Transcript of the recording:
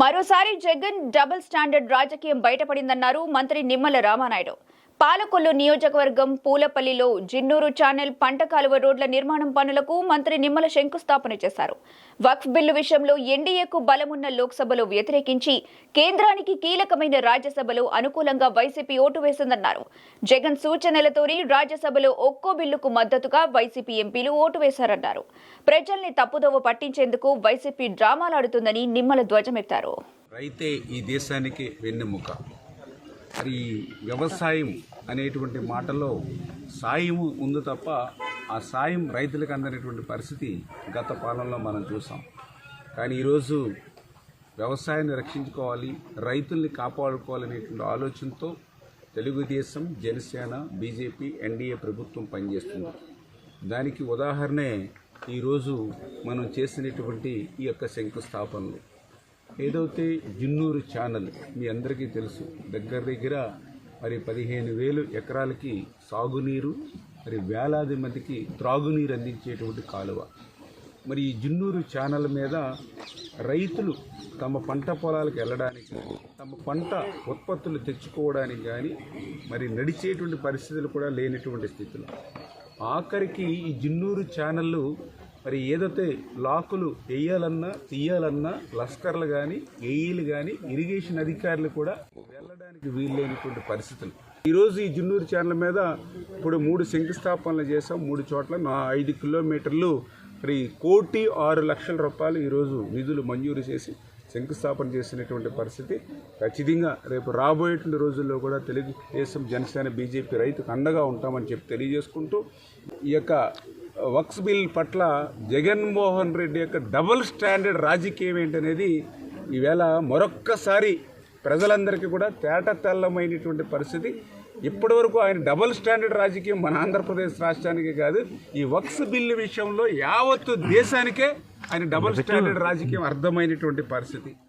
మరోసారి Jagan double standard రాజకీయం బయటపడిందన్నారు మంత్రి నిమ్మల రామానాయుడు. పాలకొల్లు నియోజకవర్గం పూలపల్లిలో జిన్నూరు ఛానల్ పంట కాలువ రోడ్ల నిర్మాణం పనులకు మంత్రి నిమ్మల శంకుస్థాపన చేశారు. వక్ఫ్ బిల్లు విషయంలో ఎన్డీఏకు బలమున్న లోక్సభలో వ్యతిరేకించి కేంద్రానికి కీలకమైన రాజ్యసభలో అనుకూలంగా వైసీపీ ఓటు వేసిందన్నారు. జగన్ సూచనలతోనే రాజ్యసభలో ఒక్కో బిల్లుకు మద్దతుగా వైసీపీ ఎంపీలు ఓటు వేశారన్నారు. ప్రజల్ని తప్పుదోవ పట్టించేందుకు వైసీపీ డ్రామాలాడుతుందని నిమ్మల ధ్వజమెత్తారు. రైతే ఈ దేశానికి వెన్నెముక. మరి వ్యవసాయం అనేటువంటి మాటలో సాయం ఉంది తప్ప ఆ సాయం రైతులకు అందనేటువంటి పరిస్థితి గత పాలనలో మనం చూసాం. కానీ ఈరోజు వ్యవసాయాన్ని రక్షించుకోవాలి రైతుల్ని కాపాడుకోవాలనేటువంటి ఆలోచనతో తెలుగుదేశం జనసేన బీజేపీ ఎన్డీఏ ప్రభుత్వం పనిచేస్తుంది. దానికి ఉదాహరణే ఈరోజు మనం చేసినటువంటి ఈ యొక్క శంకుస్థాపనలు. ఏదైతే జున్నూరు ఛానల్ మీ అందరికీ తెలుసు. దగ్గర దగ్గర మరి పదిహేను వేలు ఎకరాలకి సాగునీరు మరి వేలాది మందికి త్రాగునీరు అందించేటువంటి కాలువ. మరి ఈ జున్నూరు ఛానల్ మీద రైతులు తమ పంట పొలాలకు వెళ్ళడానికి తమ పంట ఉత్పత్తులు తెచ్చుకోవడానికి కానీ మరి నడిచేటువంటి పరిస్థితులు కూడా లేనటువంటి స్థితిలో. ఆఖరికి ఈ జున్నూరు ఛానళ్ళు మరి ఏదైతే లాకులు వేయాలన్నా తీయాలన్నా లస్కర్లు కానీ ఏఈలు కానీ ఇరిగేషన్ అధికారులు కూడా వెళ్ళడానికి వీల్లేనటువంటి పరిస్థితులు. ఈరోజు ఈ జున్నూరు ఛానల్ మీద ఇప్పుడు మూడు శంకుస్థాపనలు చేసాం మూడు చోట్ల నా ఐదు కిలోమీటర్లు మరి కోటి ఆరు లక్షల రూపాయలు ఈరోజు నిధులు మంజూరు చేసి శంకుస్థాపన చేసినటువంటి పరిస్థితి. ఖచ్చితంగా రేపు రాబోయేటువంటి రోజుల్లో కూడా తెలుగుదేశం జనసేన బీజేపీ రైతుకు అండగా ఉంటామని చెప్పి తెలియజేసుకుంటూ ఈ యొక్క వక్స్ బిల్ పట్ల జగన్మోహన్ రెడ్డి యొక్క డబుల్ స్టాండర్డ్ రాజకీయం ఏంటనేది ఈవేళ మరొక్కసారి ప్రజలందరికీ కూడా తేట తెల్లమైనటువంటి పరిస్థితి. ఇప్పటివరకు ఆయన డబుల్ స్టాండర్డ్ రాజకీయం మన ఆంధ్రప్రదేశ్ రాష్ట్రానికి కాదు ఈ వక్స్ బిల్లు విషయంలో యావత్తు దేశానికే ఆయన డబుల్ స్టాండర్డ్ రాజకీయం అర్థమైనటువంటి పరిస్థితి.